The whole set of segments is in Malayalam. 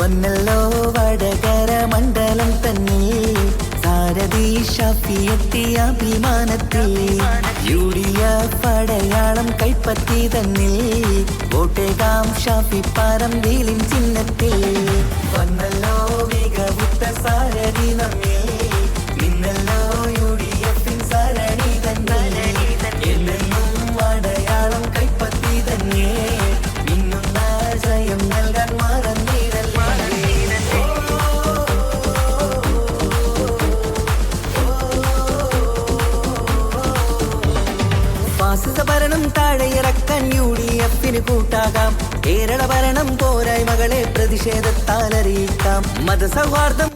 വന്നല്ലോ വടകര മണ്ഡലം തന്നെ. സാരഥി ഷഫിയെത്തിയ അഭിമാനത്തിൽ. യു ഡി എഫ് അടയാളം കൈപ്പറ്റി തന്നിൽ ഷാഫി ചിഹ്നത്തിൽ. വന്നല്ലോ മികവുറ്റ സാരഥി നമ്മിൽ. ഫാസിസ ഭരണം താഴെ ഇറക്കാൻ യു ഡി എഫിന് കൂട്ടാകാം. കേരള ഭരണം പോരായ്മകളെ പ്രതിഷേധത്താൽ അറിയിക്കാം മതസൗഹാർദ്ദം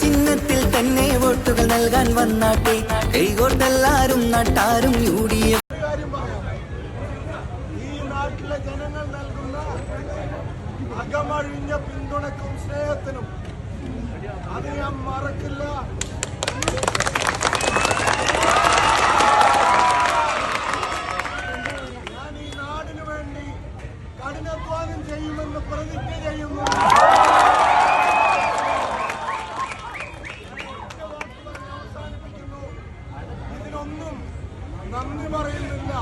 ചിഹ്നത്തിൽ തന്നെ വോട്ടുകൾ നൽകാൻ വന്നാട്ടെ. കൈകോട്ടെല്ലാരും നട്ടാരും യു അകമഴിഞ്ഞ പിന്തുണക്കും സ്നേഹത്തിനും അത് ഞാൻ മറക്കില്ല. ഞാൻ ഈ നാടിനു വേണ്ടി കഠിനാധ്വാനം ചെയ്യുമെന്ന് പ്രതിജ്ഞ ഇതിനൊന്നും നന്ദി പറയുന്നില്ല.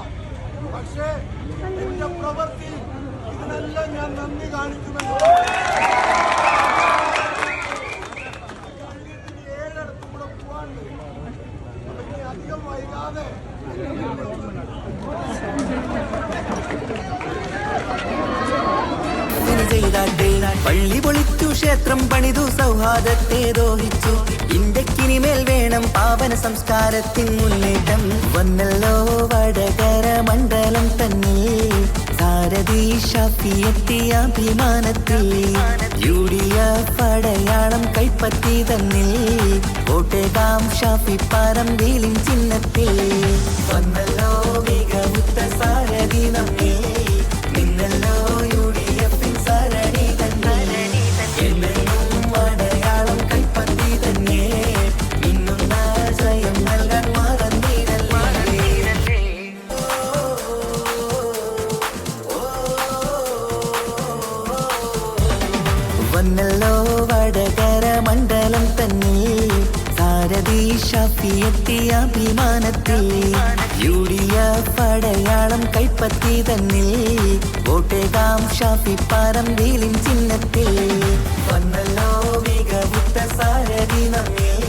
പക്ഷേ എന്റെ പ്രവൃത്തി ഇതിനെല്ലാം ഞാൻ നന്ദി കാണിക്കുമെന്ന് ഏഴിടത്തും കൂടെ പോവാണ്ട് അധികം വൈകാതെ ചെയ്താട്ടെ. പള്ളി പൊളിച്ചു ക്ഷേത്രം പണിതു സൗഹാർദ്ദത്തെ ദോഹിച്ചു. ഇന്ത്യക്കിനിമേൽ വേണം പാവന സംസ്കാരത്തിൻ മുന്നേറ്റം. വന്നല്ലോ വടകര മണ്ഡലം തന്നിൽ. സാരഥി ഷഫിയെത്തിയ അഭിമാനത്തിൽ. യു ഡി കൈപ്പറ്റി തന്നിൽ. വോട്ടേകാം ഷാഫി പറമ്പിലിൻ ചിഹ്നത്തിൽ. വന്നല്ലോ മികവുറ്റ സാരഥി വന്നല്ലോ വടകര മണ്ഡലം തന്നിൽ ഭാരതി ഷാഫിയെത്തിയ അഭിമാനത്തിൽ. യു ഡി കൈപ്പത്തി തന്നിൽ വോട്ടേകാം ഷാഫി പറമ്പിലിൻ ചിഹ്നത്തിൽ. വന്നല്ലോ മികവുറ്റ സാരഥി നമ്മിൽ.